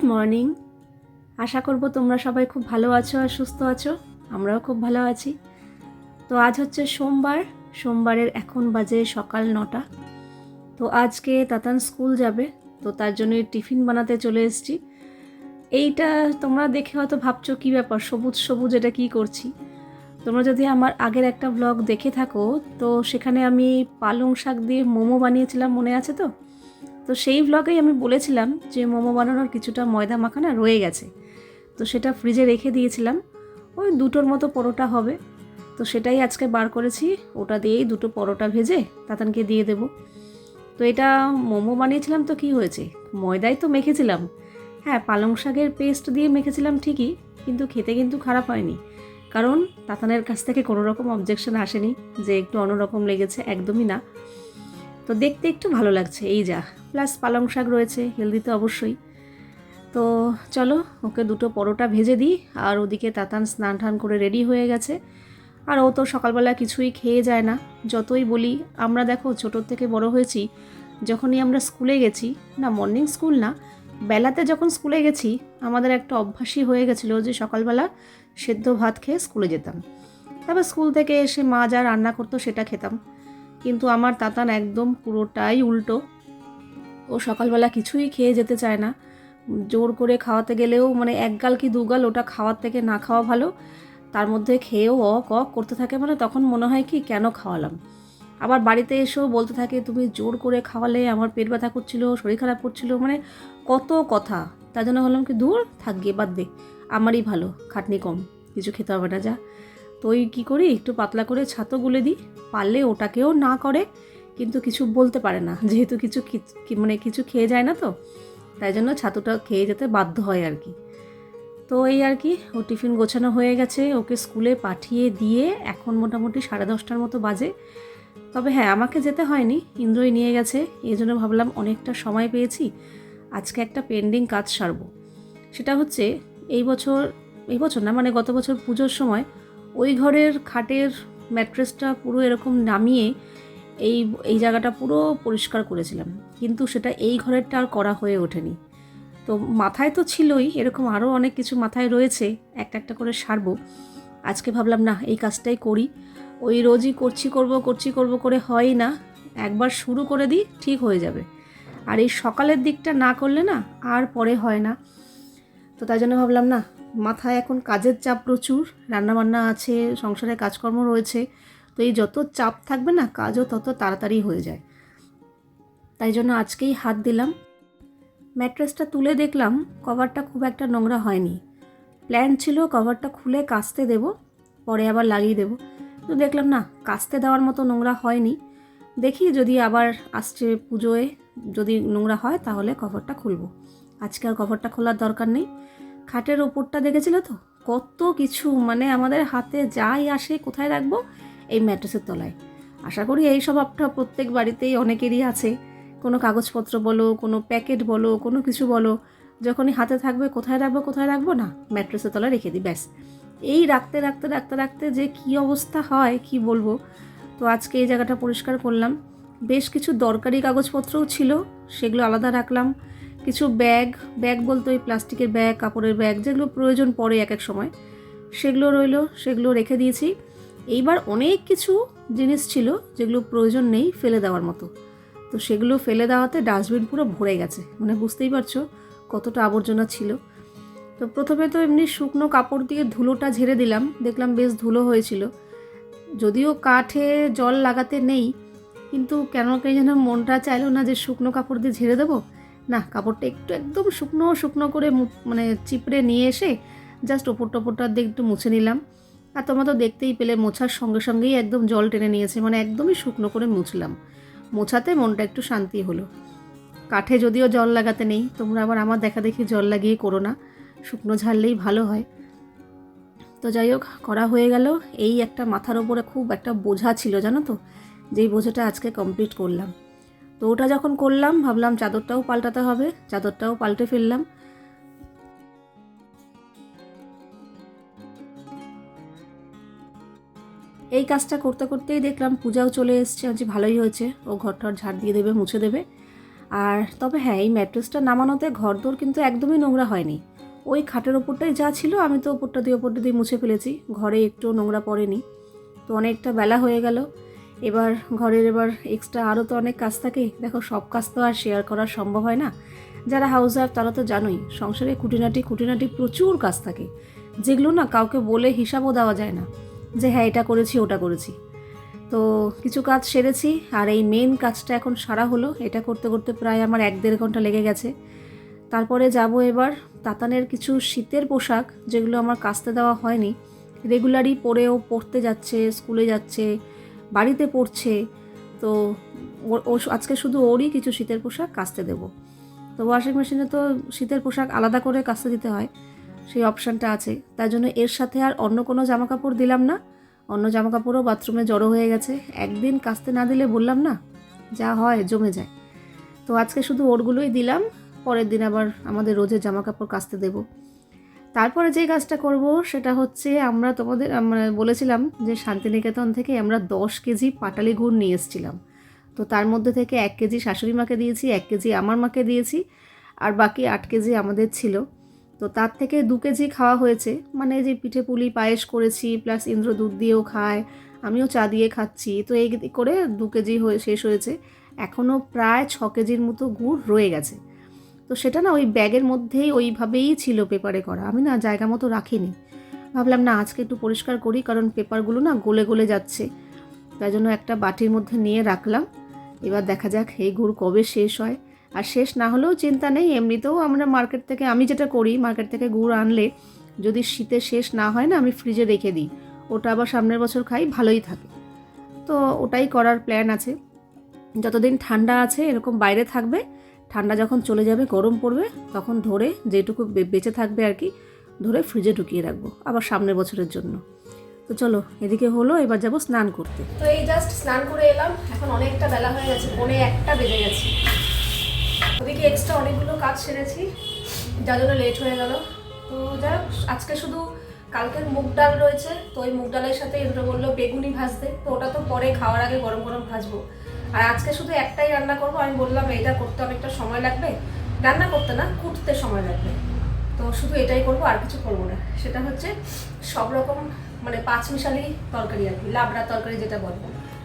Good morning আশা করব তোমরা সবাই খুব ভালো আছো আর সুস্থ আছো। আমরাও খুব ভালো আছি। তো আজ হচ্ছে সোমবার। সোমবারের এখন বাজে সকাল নটা। তো আজকে তাতান স্কুল যাবে, তো তার জন্য টিফিন বানাতে চলে এসেছি। এইটা তোমরা দেখে হয়তো ভাবছ, কী ব্যাপার? সবুজ সবুজ, এটা কী করছি? তোমরা যদি আমার আগের একটা ব্লগ দেখে থাকো, তো সেখানে আমি পালং শাক দিয়ে মোমো বানিয়েছিলাম, মনে আছে তো? তো সেই ভ্লগেই আমি বলেছিলাম যে মোমো বানানোর কিছুটা ময়দা মাখানা রয়ে গেছে। তো সেটা ফ্রিজে রেখে দিয়েছিলাম। ওই দুটোর মতো পরোটা হবে। তো সেটাই আজকে বার করেছি। ওটা দিয়েই দুটো পরোটা ভেজে তাতানকে দিয়ে দেব। তো এটা মোমো বানিয়েছিলাম তো কি হয়েছে? ময়দাই তো মেখেছিলাম। হ্যাঁ পালং শাকের পেস্ট দিয়ে মেখেছিলাম ঠিকই, কিন্তু খেতে কিন্তু খারাপ হয়নি। কারণ তাতানের কাছ থেকে কোনো রকম অবজেকশন আসেনি যে একটু অন্যরকম লেগেছে, একদমই না। তো দেখতে একটু ভালো লাগছে, এই যা। প্লাস পালং শাক রয়েছে হেলদি তো অবশ্যই। তো চলো, ওকে দুটো পরোটা ভেজে দিই, আর ওদিকে তাতান স্নান টান করে রেডি হয়ে গেছে। আর ও তো সকালবেলা কিছুই খেয়ে যায় না, যতই বলি, আমরা দেখো ছোটোর থেকে বড় হয়েছি, যখনই আমরা স্কুলে গেছি, না মর্নিং স্কুল না, বেলাতে যখন স্কুলে গেছি, আমাদের একটা অভ্যাসই হয়ে গেছিল যে সকালবেলা সেদ্ধ ভাত খেয়ে স্কুলে যেতাম। তারপর স্কুল থেকে এসে মা যা রান্না করতো সেটা খেতাম। কিন্তু আমার তাতান একদম পুরোটাই উল্টো। ও সকালবেলা কিছুই খেয়ে যেতে চায় না। জোর করে খাওয়াতে গেলেও মানে এক গাল কি দু গাল ওটা খাওয়ার থেকে না খাওয়া ভালো? তার মধ্যে খেয়েও অক অক করতে থাকে মানে তখন মনে হয় কি কেন খাওয়ালাম? আবার বাড়িতে এসেও বলতে থাকে, তুমি জোর করে খাওয়ালে আমার পেট ব্যথা করছিল, শরীর খারাপ করছিল। মানে কত কথা। তার জন্য ভাবলাম কি, দূর থাক, গিয়ে বাদ দে। আমারই ভালো, খাটনি কম, কিছু খেতে হবে না, যা। তো ওই কী করি, একটু পাতলা করে ছাতো গুলে দিই, পারলে ওটাকেও না করে, কিন্তু কিছু বলতে পারে না, যেহেতু কিছু মানে কিছু খেয়ে যায় না তো, তাই জন্য ছাতুটা খেয়ে যেতে বাধ্য হয় আর কি। তো এই আর কি, ও টিফিন গোছানো হয়ে গেছে, ওকে স্কুলে পাঠিয়ে দিয়ে এখন মোটামুটি সাড়ে দশটার মতো বাজে। তবে হ্যাঁ আমাকে যেতে হয়নি, ইন্দ্রই নিয়ে গেছে, এই জন্য ভাবলাম অনেকটা সময় পেয়েছি, আজকে একটা পেন্ডিং কাজ সারবো। সেটা হচ্ছে, এই বছর এই বছর না মানে গত বছর পুজোর সময় ওই ঘরের খাটের ম্যাট্রেসটা পুরো এরকম নামিয়ে এই এই জায়গাটা পুরো পরিষ্কার করেছিলাম। কিন্তু সেটা এই ঘরেরটা আর করা হয়ে ওঠেনি। তো মাথায় তো ছিলই, এরকম আরও অনেক কিছু মাথায় রয়েছে, একটা একটা করে সারবো। আজকে ভাবলাম, না, এই কাজটাই করি। ওই রোজই করছি, করব করছি, করব করে হয় না। একবার শুরু করে দিই, ঠিক হয়ে যাবে। আর এই সকালের দিকটা না করলে না, আর পরে হয় না। তো তাই জন্য ভাবলাম, না মাথায় এখন কাজের চাপ প্রচুর, রান্নাবান্না আছে, সংসারে কাজকর্ম রয়েছে, তো এই যত চাপ থাকবে না, কাজও তত তাড়াতাড়ি হয়ে যায়। তাই জন্য আজকেই হাত দিলাম। ম্যাট্রেসটা তুলে দেখলাম, কভারটা খুব একটা নোংরা হয়নি। প্ল্যান ছিল কভারটা খুলে কাচতে দেব, পরে আবার লাগিয়ে দেব। তো দেখলাম না কাচতে দেওয়ার মতো নোংরা হয়নি। দেখি যদি আবার আসছে পুজোয় যদি নোংরা হয়, তাহলে কভারটা খুলবো। আজকে আর কভারটা খোলার দরকার নেই। খাটের ওপরটা দেখেছিল তো? কত কিছু মানে আমাদের হাতে যাই আসে, কোথায় রাখব? এই ম্যাট্রেসের তলায়। আশা করি এই স্বভাবটা প্রত্যেক বাড়িতেই অনেকেরই আছে। কোনো কাগজপত্র বলো, কোনো প্যাকেট বলো, কোনো কিছু বলো, যখনই হাতে থাকবে কোথায় রাখব কোথায় রাখব না, ম্যাট্রেসের তলায় রেখে দিই, ব্যাস। এই রাখতে রাখতে রাখতে রাখতে যে কি অবস্থা হয়, কি বলব? তো আজকে এই জায়গাটা পরিষ্কার করলাম। বেশ কিছু দরকারি কাগজপত্রও ছিল, সেগুলো আলাদা রাখলাম। কিছু ব্যাগ ব্যাগ বলতে ওই প্লাস্টিকের ব্যাগ, কাপড়ের ব্যাগ, যেগুলো প্রয়োজন পড়ে এক এক সময়, সেগুলো রইল, সেগুলো রেখে দিয়েছি। এইবার অনেক কিছু জিনিস ছিল যেগুলো প্রয়োজন নেই ফেলে দেওয়ার মতো। তো সেগুলো ফেলে দেওয়াতে ডাস্টবিন পুরো ভরে গেছে মানে বুঝতেই পারছ কতটা আবর্জনা ছিল। তো প্রথমে তো এমনি শুকনো কাপড় দিয়ে ধুলোটা ঝেড়ে দিলাম, দেখলাম বেশ ধুলো হয়েছিল। যদিও কাঠে জল লাগাতে নেই, কিন্তু কেন কে যেন মনটা চাইলো না যে শুকনো কাপড় দিয়ে ঝেড়ে দেবো? না, কাপড়টা একটু একদম শুকনো শুকনো করে মানে চিপড়ে নিয়ে এসে জাস্ট ওপর টপরটা দিয়ে একটু মুছে নিলাম। আর তোমরা তো দেখতেই পেলে মোছার সঙ্গে সঙ্গেই একদম জল টেনে নিয়েছে মানে একদমই শুকনো করে মুছলাম। মোছাতে মনটা একটু শান্তি হলো। কাঠে যদিও জল লাগাতে নেই, তোমরা আবার আমার দেখা দেখি জল লাগিয়ে করো না। শুকনো ঝাড়লেই ভালো হয়। তো যাই হোক, করা হয়ে গেল। এই একটা মাথার ওপরে খুব একটা বোঝা ছিল, জানো তো? যেই বোঝাটা আজকে কমপ্লিট করলাম। তো ওটা যখন করলাম, ভাবলাম চাদরটাও পাল্টাতে হবে, চাদরটাও পাল্টে ফেললাম। এই কাজটা করতে করতেই দেখলাম পূজাও চলে এসছে আজ ভালোই হয়েছে। ও ঘরটার ঝাড় দিয়ে দেবে, মুছে দেবে। আর তবে হ্যাঁ এই ম্যাট্রেসটা নামানোতে ঘরদোর কিন্তু একদমই নোংরা হয়নি। ওই খাটের ওপরটাই যা ছিল, আমি তো ওপরটা দিয়ে ওপরটা দিয়ে মুছে ফেলেছি। ঘরে একটু নোংরা পড়েনি। তো অনেকটা বেলা হয়ে গেল। এবার ঘরের এবার এক্সট্রা আরও তো অনেক কাজ থাকে। দেখো, সব কাজ তো আর শেয়ার করা সম্ভব হয় না। যারা হাউস ওয়াইফ তারা তো জানোই, সংসারে খুঁটিনাটি খুঁটিনাটি প্রচুর কাজ থাকে। যেগুলো না কাউকে বলে হিসাবও দেওয়া যায় না, যে হ্যাঁ এটা করেছি, ওটা করেছি। তো কিছু কাজ সেরেছি, আর এই মেন কাজটা এখন সারা হলো। এটা করতে করতে প্রায় আমার এক দেড় ঘণ্টা লেগে গেছে। তারপরে যাব এবার তাতানের কিছু শীতের পোশাক, যেগুলো আমার কাচতে দেওয়া হয়নি। রেগুলারই পরেও পড়তে যাচ্ছে, স্কুলে যাচ্ছে বাড়িতে পড়ছে, তো ও- আজকে শুধু ওরই কিছু শীতের পোশাক কাচতে দেবো। তো ওয়াশিং মেশিনে তো শীতের পোশাক আলাদা করে কাচতে দিতে হয়, সেই অপশানটা আছে। তাই জন্য এর সাথে আর অন্য কোনো জামা কাপড় দিলাম না। অন্য জামা কাপড়ও বাথরুমে জড়ো হয়ে গেছে। একদিন কাচতে না দিলে বললাম না, যা হয় জমে যায়। তো আজকে শুধু ওরগুলোই দিলাম, পরের দিন আবার আমাদের রোজের জামা কাপড় কাচতে দেব। তারপরে যে কাজটা করব সেটা হচ্ছে আমরা তোমাদের, আমরা বলেছিলাম যে শান্তিনিকেতন থেকে আমরা দশ কেজি পাটালি গুড় নিয়ে এসেছিলাম। তো তার মধ্যে থেকে এক কেজি শাশুড়ি মাকে দিয়েছি, এক কেজি আমার মাকে দিয়েছি আর বাকি আট কেজি আমাদের ছিল। তো তার থেকে দু কেজি খাওয়া হয়েছে। মানে যে পিঠে পুলি, পায়েস করেছি, প্লাস ইন্দ্র দুধ দিয়েও খায়, আমিও চা দিয়ে খাচ্ছি। তো এই করে দু কেজি হয়ে, শেষ হয়েছে। এখনও প্রায় ছ কেজির মতো গুড় রয়ে গেছে। তো সেটা না ওই ব্যাগের মধ্যেই ওইভাবেই ছিল পেপারে করা। আমি না জায়গা মতো রাখিনি। ভাবলাম, না, আজকে একটু পরিষ্কার করি, কারণ পেপারগুলো না গলে গলে যাচ্ছে। তাই জন্য একটা বাটির মধ্যে নিয়ে রাখলাম। এবার দেখা যাক, এই গুড় কবে শেষ হয়। আর শেষ না হলেও চিন্তা নেই, এমনিতেও আমরা মার্কেট থেকে, আমি যেটা করি, মার্কেট থেকে গুড় আনলে যদি শীতে শেষ না হয় না, আমি ফ্রিজে রেখে দিই। ওটা আবার সামনের বছর খাই, ভালোই থাকে। তো ওটাই করার প্ল্যান আছে। যতদিন ঠান্ডা আছে, এরকম বাইরে থাকবে ঠান্ডা যখন চলে যাবে, গরম পড়বে, তখন ধরে যেটুকু বেঁচে থাকবে আর কি, ধরে ফ্রিজে ঢুকিয়ে রাখব, আবার সামনের বছরের জন্য। তো চলো, এদিকে হলো, এবার যাব স্নান করতে। তো এই জাস্ট স্নান করে এলাম, এখন অনেকটা বেলা হয়ে গেছে, পনে একটা বেজে গেছে। ওদিকে এক্সট্রা অনেকগুলো কাজ সেরেছি, যার জন্য লেট হয়ে গেল। তো যাই আজকে শুধু কালকের মুগ ডাল রয়েছে, তো ওই মুগ ডালের সাথে ইন্দ্র বলল বেগুনি ভাজতে, তো ওটা তো পরে খাওয়ার আগে গরম গরম ভাজবো। আর আজকে শুধু একটাই রান্না করব। আমি বললাম, এইটা করতে অনেকটা সময় লাগবে। রান্না করতে না, কুটতে সময় লাগবে। তো শুধু এটাই করব, আর কিছু করব না। সেটা হচ্ছে সব রকম মানে পাঁচ মিশালি তরকারি আর কি লাবড়া তরকারি যেটা বলব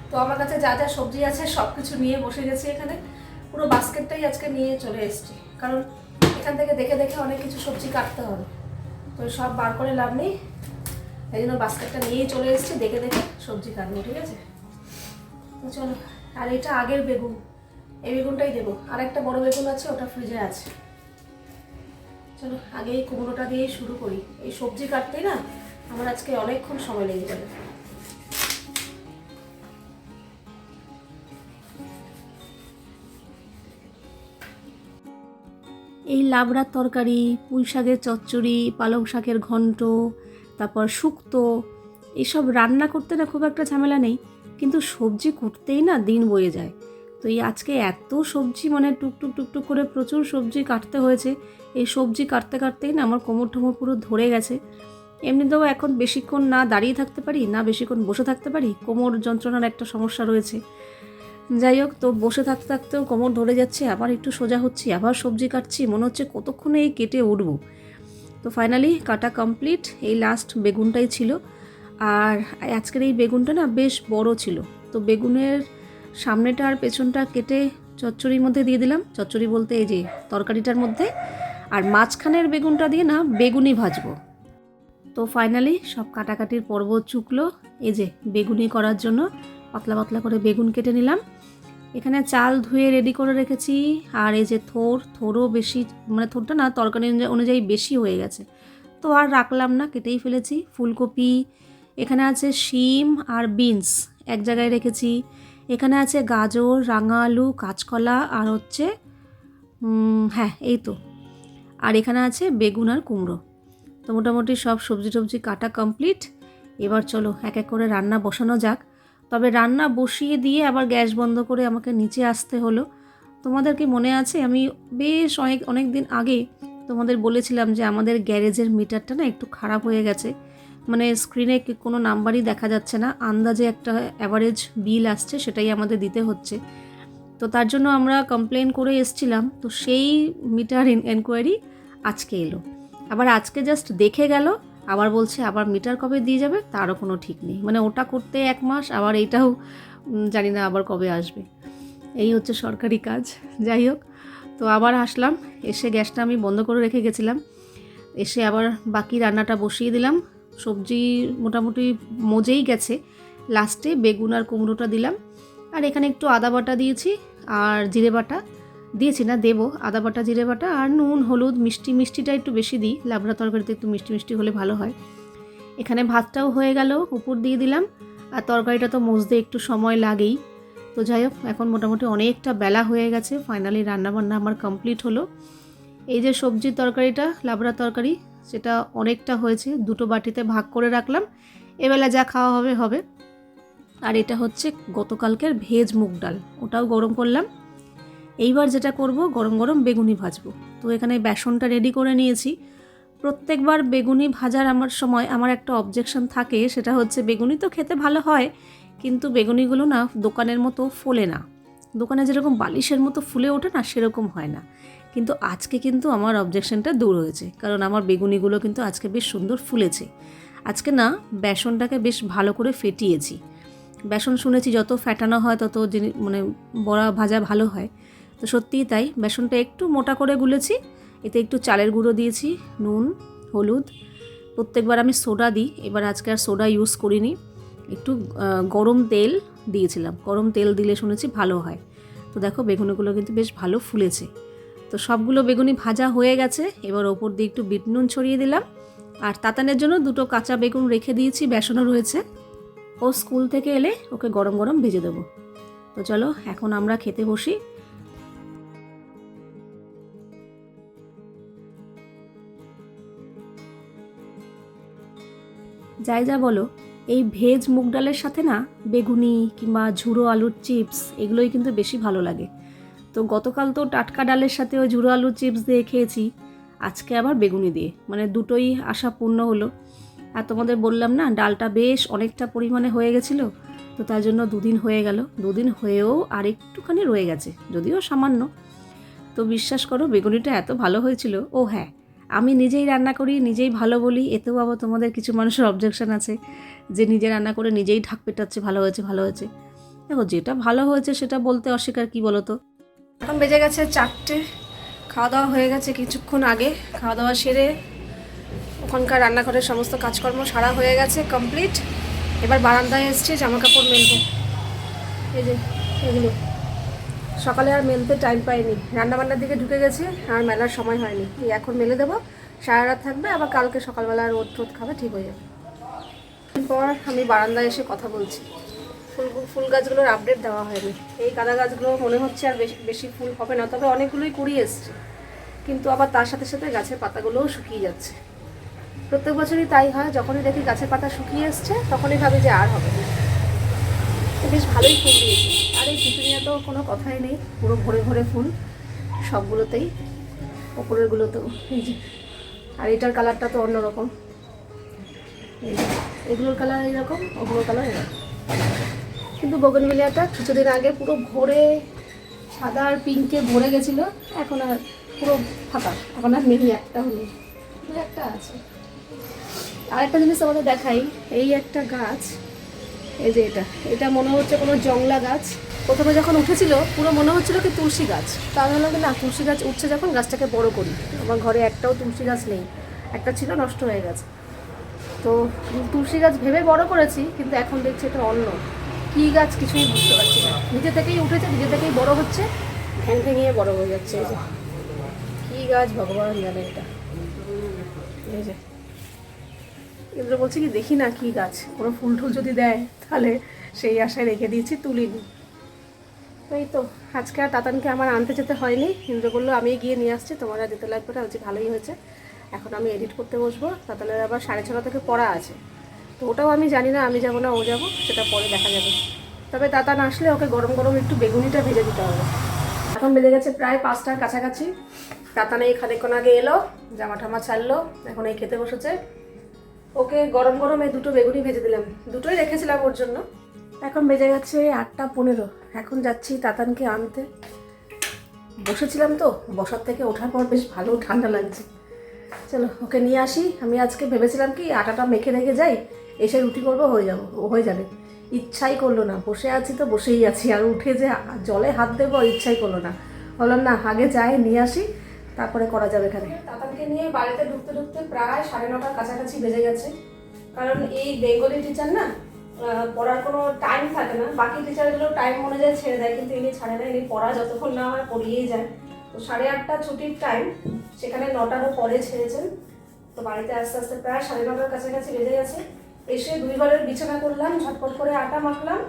তো আমার কাছে যা যা সবজি আছে সব কিছু নিয়ে বসে গেছি এখানে। পুরো বাস্কেটটাই আজকে নিয়ে চলে এসেছি। কারণ এখান থেকে দেখে দেখে অনেক কিছু সবজি কাটতে হবে। তো সব বার করে লাভ নেই। এই জন্য বাস্কেটটা নিয়েই চলে এসেছি। দেখে দেখে সবজি কাটবো, ঠিক আছে? তো চলো। আর এটা আগের বেগুন। এই বেগুনটাই দেবো। আর একটা বড় বেগুন আছে, ওটা ফ্রিজে আছে। চলো আগে এই কুমড়োটা দিয়েই শুরু করি। এই সবজি কাটতেই না আমার আজকে অনেকক্ষণ সময় লেগে যাবে। এই লাবড়ার তরকারি পুঁই শাকের চচ্চড়ি, পালং শাকের ঘন্ট, তারপর শুক্তো, এসব রান্না করতে না খুব একটা ঝামেলা নেই। কিন্তু সবজি কুটতেই না দিন বয়ে যায়। তো এই আজকে এত সবজি মানে টুকটুক টুকটুক করে প্রচুর সবজি কাটতে হয়েছে। এই সবজি কাটতে কাটতেই না আমার কোমর টোমর পুরো ধরে গেছে। এমনিতেও এখন বেশিক্ষণ না দাঁড়িয়ে থাকতে পারি, না বেশিক্ষণ বসে থাকতে পারি, কোমর যন্ত্রণার একটা সমস্যা রয়েছে। যাই হোক, তো বসে থাকতে থাকতেও কোমর ধরে যাচ্ছে, আবার একটু সোজা হচ্ছি, আবার সবজি কাটছি, মনে হচ্ছে কতক্ষণে এই কেটে উঠবো। তো ফাইনালি কাটা কমপ্লিট এই লাস্ট বেগুনটাই ছিল। আর আজকের এই বেগুনটা না বেশ বড় ছিল। তো বেগুনের সামনেটা আর পেছনটা কেটে চচ্চড়ির মধ্যে দিয়ে দিলাম। চচ্চড়ি বলতে এই যে তরকারিটার মধ্যে। আর মাঝখানের বেগুনটা দিয়ে না বেগুনি ভাজবো। তো ফাইনালি সব কাটাকাটির পর্ব চুকলো। এই যে বেগুনি করার জন্য পাতলা পাতলা করে বেগুন কেটে নিলাম। এখানে চাল ধুয়ে রেডি করে রেখেছি। আর এই যে থোর, থোরও বেশি মানে থোরটা না তরকারি অনুযায়ী- বেশি হয়ে গেছে। তো আর রাখলাম না, কেটেই ফেলেছি। ফুলকপি এখানে আছে শিম আর বিনস, এক জায়গায় রেখেছি। এখানে আছে গাজর রাঙা আলু কাঁচকলা আর হচ্ছে হ্যাঁ এই তো। আর এখানে আছে বেগুন আর কুমড়ো। তো মোটামুটি সব সবজি টবজি কাটা কমপ্লিট। এবার চলো এক এক করে রান্না বসানো যাক। তবে রান্না বসিয়ে দিয়ে আবার গ্যাস বন্ধ করে আমাকে নিচে আসতে হলো। তোমাদের কি মনে আছে? আমি বেশ অনেক অনেক দিন আগে তোমাদের বলেছিলাম যে আমাদের গ্যারেজের মিটারটা না একটু খারাপ হয়ে গেছে। মানে স্ক্রিনে কোনো নাম্বারই দেখা যাচ্ছে না। আন্দাজে একটা অ্যাভারেজ বিল আসছে, সেটাই আমাদের দিতে হচ্ছে। তো তার জন্য আমরা কমপ্লেন করে এসছিলাম। তো সেই মিটার এনকোয়ারি আজকে এলো। আবার আজকে জাস্ট দেখে গেল, আবার বলছে আবার মিটার কবে দিয়ে যাবে, তারও কোনো ঠিক নেই। মানে ওটা করতে এক মাস, আবার এইটাও জানি না আবার কবে আসবে। এই হচ্ছে সরকারি কাজ। যাই হোক, তো আবার আসলাম, এসে গ্যাসটা আমি বন্ধ করে রেখে গেছিলাম। এসে আবার বাকি রান্নাটা বসিয়ে দিলাম। সবজি মোটামুটি মজেই গেছে। লাস্টে বেগুন আর কুমড়োটা দিলাম। আর এখানে একটু আদা বাটা দিয়েছি আর জিরে বাটা। দিয়েছি না, দেবো। আদা বাটা, জিরে বাটা আর নুন, হলুদ, মিষ্টি, মিষ্টিটা একটু বেশি দিই। লাবড়া তরকারিতে একটু মিষ্টি মিষ্টি হলে ভালো হয়। এখানে ভাতটাও হয়ে গেল, উপর দিয়ে দিলাম। আর তরকারিটা তো মজতে একটু সময় লাগেই। তো যাই হোক, এখন মোটামুটি অনেকটা বেলা হয়ে গেছে। ফাইনালি রান্নাবান্না আমার কমপ্লিট হলো। এই যে সবজির তরকারিটা, লাবড়া তরকারি সেটা অনেকটা হয়েছে, দুটো বাটিতে ভাগ করে রাখলাম। এবেলা যা খাওয়া হবে হবে। আর এটা হচ্ছে গতকালকের ভেজ মুগ ডাল, ওটাও গরম করলাম। এইবার যেটা করব, গরম গরম বেগুনি ভাজবো। তো এখানে বেসনটা রেডি করে নিয়েছি। প্রত্যেকবার বেগুনি ভাজার আমার সময়, আমার একটা অবজেকশন থাকে, সেটা হচ্ছে বেগুনি তো খেতে ভালো হয়, কিন্তু বেগুনিগুলো না দোকানের মতো ফোলে না। দোকানে যেরকম বালিশের মতো ফুলে ওঠে না, সেরকম হয় না। কিন্তু আজকে কিন্তু আমার অবজেকশনটা দূর হয়েছে, কারণ আমার বেগুনিগুলো কিন্তু আজকে বেশ সুন্দর ফুলেছে। আজকে না, বেসনটাকে বেশ ভালো করে ফেটিয়েছি। বেসন শুনেছি যত ফ্যাটানো হয়, তত মানে বড়া ভাজা ভালো হয়। তো সত্যিই তাই, বেসনটা একটু মোটা করে গুলেছি, এতে একটু চালের গুঁড়ো দিয়েছি, নুন, হলুদ। প্রত্যেকবার আমি সোডা দিই, এবার আজকে আর সোডা ইউজ করিনি। একটু গরম তেল দিয়েছিলাম। গরম তেল দিলে শুনেছি ভালো হয়। তো দেখো, বেগুনগুলো কিন্তু বেশ ভালো ফুলেছে। তো সবগুলো বেগুনি ভাজা হয়ে গেছে। এবার ওপর দিয়ে একটু বিট নুন ছড়িয়ে দিলাম। আর তাতানের জন্য দুটো কাঁচা বেগুন রেখে দিয়েছি, বেসনও রয়েছে। ও স্কুল থেকে এলে ওকে গরম গরম ভেজে দেবো। তো চলো, এখন আমরা খেতে বসি। যাই যা বলো। এই ভেজ মুগ ডালের সাথে না বেগুনি কিংবা ঝুড়ো আলুর চিপস এগুলোই কিন্তু বেশি ভালো লাগে। তো গতকাল তো টাটকা ডালের সাথে ওই ঝুড়ো আলুর চিপস দিয়ে খেয়েছি, আজকে আবার বেগুনি দিয়ে। মানে দুটোই আশা পূর্ণ হলো। আর তোমাদের বললাম না, ডালটা বেশ অনেকটা পরিমাণে হয়ে গেছিল, তো তার জন্য দুদিন হয়ে গেল। দুদিন হয়েও আর একটুখানি রয়ে গেছে, যদিও সামান্য। তো বিশ্বাস করো, বেগুনিটা এত ভালো হয়েছিল, ও হ্যাঁ আমি নিজেই রান্না করি, নিজেই ভালো বলি, এতেও আবার তোমাদের কিছু মানুষের অবজেকশন আছে যে নিজে রান্না করে নিজেই ঢাক পেটাচ্ছে, ভালো হয়েছে ভালো হয়েছে। দেখো, যেটা ভালো হয়েছে সেটা বলতে অস্বীকার কি বলো তো এখন বেজে গেছে চারটে খাওয়া দাওয়া হয়ে গেছে কিছুক্ষণ আগে খাওয়া দাওয়া সেরে ওখানকার রান্নাঘরের সমস্ত কাজকর্ম সারা হয়ে গেছে কমপ্লিট এবার বারান্দায় এসছি জামা কাপড় মেলবো। এই যে, এগুলো। সকালে আর মেলতে টাইম পাইনি। রান্নাবান্নার দিকে ঢুকে গেছি, আর মেলার সময় হয়নি। এখন মেলে দেবো। সারা রাত থাকবে, আবার কালকে সকালবেলা রোদ টোদ খাবে, ঠিক হয়ে যাবে। পর আমি বারান্দায় এসে কথা বলছি। ফুল ফুল গাছগুলোর আপডেট দেওয়া হয়নি। এই গাঁদা গাছগুলো মনে হচ্ছে আর বেশি বেশি ফুল হবে না, তবে অনেকগুলোই কুড়িয়ে এসছে। কিন্তু আবার তার সাথে সাথে গাছের পাতাগুলোও শুকিয়ে যাচ্ছে। প্রত্যেক বছরই তাই হয়, যখনই দেখি গাছের পাতা শুকিয়ে এসছে, তখনই ভাবি যে আর হবে না। তো বেশ ভালোই ফুল দিয়েছে। আর এই পিটুনিয়া তো কোনো কথাই নেই, পুরো ভরে ভরে ফুল, সবগুলোতেই, ওপরেরগুলোতেও। এই যে, আর এটার কালারটা তো অন্যরকম। এগুলোর কালার এরকম ওগুলোর কালার এরকম। কিন্তু বগনভিলিয়াটা কিছুদিন আগে পুরো ভরে, সাদা আর পিঙ্কে ভরে গেছিল, এখন আর পুরো ফাঁকা। এখন আর নেই, একটা হলো। একটা আছে। আরেকটা জিনিস আমাদের দেখাই, এই একটা গাছ এই যে এটা এটা মনে হচ্ছে কোনো জংলা গাছ। প্রথমে যখন উঠেছিল, পুরো মনে হচ্ছিল কি তুলসী গাছ। তা আমি কি না, তুলসী গাছ উঠছে যখন গাছটাকে বড় করি। আমার ঘরে একটাও তুলসী গাছ নেই, একটা ছিল নষ্ট হয়ে গেছে। তো তুলসী গাছ ভেবে বড় করেছি, কিন্তু এখন দেখছি এটা অন্য। কী গাছ কিছুই বুঝতে পারছি না। নিজে থেকেই উঠেছে, নিজে থেকেই বড় হচ্ছে ভ্যাং ভেঙিয়ে বড় হয়ে যাচ্ছে, এই যে। কী গাছ ভগবান জানে এটা। এই যে। এগুলো বলছে কি, দেখি না কি গাছ। কোনো ফুল টুল যদি দেয়, তাহলে সেই আশায় রেখে দিয়েছি, তুলিনি। এই তো, আজকে আর তাতানকে আমার আনতে যেতে হয়নি। ইন্দ্র বলল আমি গিয়ে নিয়ে আসছি, তোমার আর দিতে লাগবে না হচ্ছে ভালোই হয়েছে। এখন আমি এডিট করতে বসবো। তাতানের আবার সাড়ে ছটা থেকে পড়া আছে। তো ওটাও আমি জানি না, আমি যাব না, ও যাব, সেটা পরে দেখা যাবে। তবে তাতান আসলে ওকে গরম গরম একটু বেগুনিটা ভেজে দিতে হবে। এখন বেজে গেছে প্রায় পাঁচটার কাছাকাছি। তাতান এই খানিকক্ষণ আগে এলো জামা ঠামা ছাড়লো, এখন এই খেতে বসেছে। ওকে গরম গরম এই দুটো বেগুনি ভেজে দিলাম। দুটোই রেখেছিলাম ওর জন্য। এখন বেজে গেছে আটটা পনেরো। এখন যাচ্ছি তাতানকে আনতে। বসেছিলাম তো, বসার থেকে ওঠার পর বেশ ভালো ঠান্ডা লাগছে। চলো, ওকে নিয়ে আসি। আমি আজকে ভেবেছিলাম কি আটাটা মেখে রেখে যাই, এসে রুটি করব, হয়ে যাব হয়ে যাবে। ইচ্ছাই করল না। বসে আছি তো, বসেই আছি। আর উঠে যে জলে হাত দেবো, ইচ্ছাই করল না। বললাম, না, আগে যাই, নিয়ে আসি। তারপরে করা যাবে এখানে। তাতানকে নিয়ে বাড়িতে ঢুকতে ঢুকতে প্রায় সাড়ে নটার কাছাকাছি বেজে গেছে। কারণ এই বেঙ্গলি টিচার না পড়ার কোনো টাইম থাকে না। বাকি টিচারগুলো টাইম অনুযায়ী ছেড়ে দেয়, কিন্তু ইনি ছাড়ে না ইনি পড়া যতক্ষণ না হয় পড়িয়েই যায়। তো সাড়ে আটটা ছুটির টাইম সেখানে নটারও পরে ছেড়েছেন তো বাড়িতে আস্তে আস্তে প্রায় সাড়ে নটার কাছাকাছি বেজে গেছে। এসে দুই ঘরের বিছানা করলাম, ঝটপট করে আটা মাখলাম,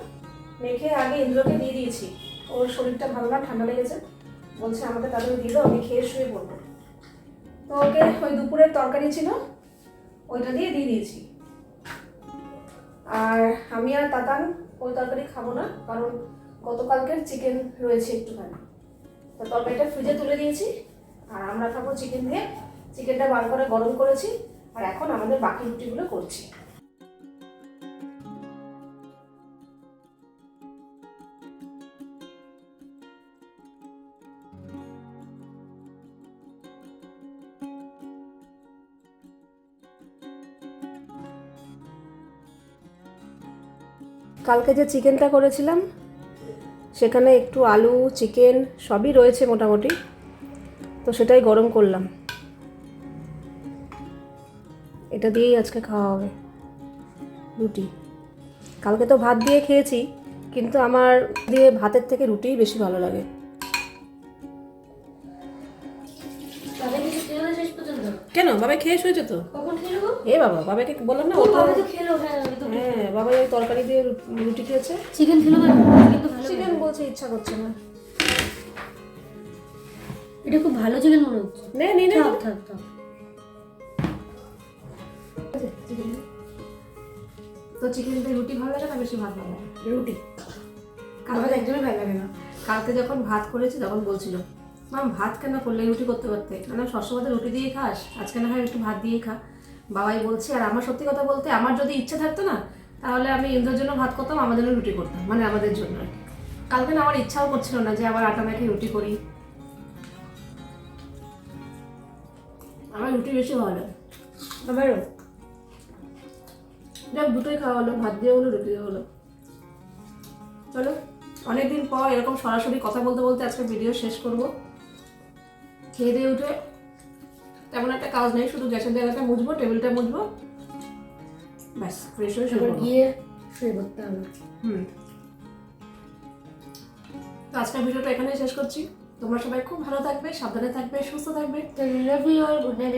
মেখে আগে ইন্দ্রকে দিয়ে দিয়েছি। ওর শরীরটা ভালো না, ঠান্ডা লেগেছে। বলছে, আমাকে তাদের দিল, আমি খেয়ে শুয়ে পড়ব। তো ওকে ওই দুপুরের তরকারি ছিল, ওইটা দিয়ে দিয়ে দিয়েছি। আর আমি আর তাতান ওই তরকারি খাব না, কারণ গতকালকের চিকেন রয়েছে একটুখানি। তো তরকারিটা ফ্রিজে তুলে দিয়েছি, আর আমরা খাব চিকেন দিয়ে। চিকেনটা বার করে গরম করেছি, আর এখন আমাদের বাকি রুটিগুলো করছি। কালকে যে চিকেনটা করেছিলাম সেখানে একটু আলু চিকেন সবই রয়েছে মোটামুটি। তো সেটাই গরম করলাম। এটা দিয়েই আজকে খাওয়া হবে। রুটি। কালকে তো ভাত দিয়ে খেয়েছি কিন্তু আমার দিয়ে ভাতের থেকে রুটিই বেশি ভালো লাগে। কেন? বাবা খেয়ে শুয়েছে তো? এ বাবা বাবাকে বললাম না খেলো হ্যাঁ। হ্যাঁ বাবা ওই তরকারি দিয়ে রুটি খেয়েছে। চিকেন খেলো না? চিকেন ভালো চিকেন বলছে ইচ্ছা করছে না। এটা খুব ভালো চিকেন মনে হচ্ছে। নে নে নে থাক থাক থাক। তো চিকেন দিয়ে রুটি ভালো লাগে না বেশি ভাত ভালো লাগে? রুটি। কালকে একদমই ভালো লাগে না। কালকে যখন ভাত করেছি তখন বলছিল মাম ভাত কেন করলে রুটি করতে করতে? না সবসময় তো রুটি দিয়ে খাস আজকে না হয় একটু ভাত দিয়ে খা। বাবাই বলছে, আর আমার সত্যি কথা বলতে আমার যদি ইচ্ছে থাকতো না, তাহলে আমি ইন্দ্রের জন্য ভাত করতাম আমার জন্য রুটি করতাম মানে আমাদের জন্য আর। কালকে না আমার ইচ্ছাও করছিল না যে আবার আটা মেখে রুটি করি। আমার রুটি বেশি ভালো আমারও যাক, দুটোই খাওয়া হলো, ভাত দিয়ে হলো, রুটি হলো। চলো, অনেকদিন পর এরকম সরাসরি কথা বলতে বলতে আজকে ভিডিও শেষ করব। খেয়ে দিয়ে উঠে তেমন একটা কাজ নেই শুধু গ্যাসের জায়গাটা মুছবো টেবিলটা মুছবো। ব্যাস ফ্রেশ হয়ে শুরু গিয়ে শুয়ে পড়তে হবে। হুম। তো আজকের ভিডিওটা এখানেই শেষ করছি। তোমরা সবাই খুব ভালো থাকবে সাবধানে থাকবে সুস্থ থাকবে। তো love you all good night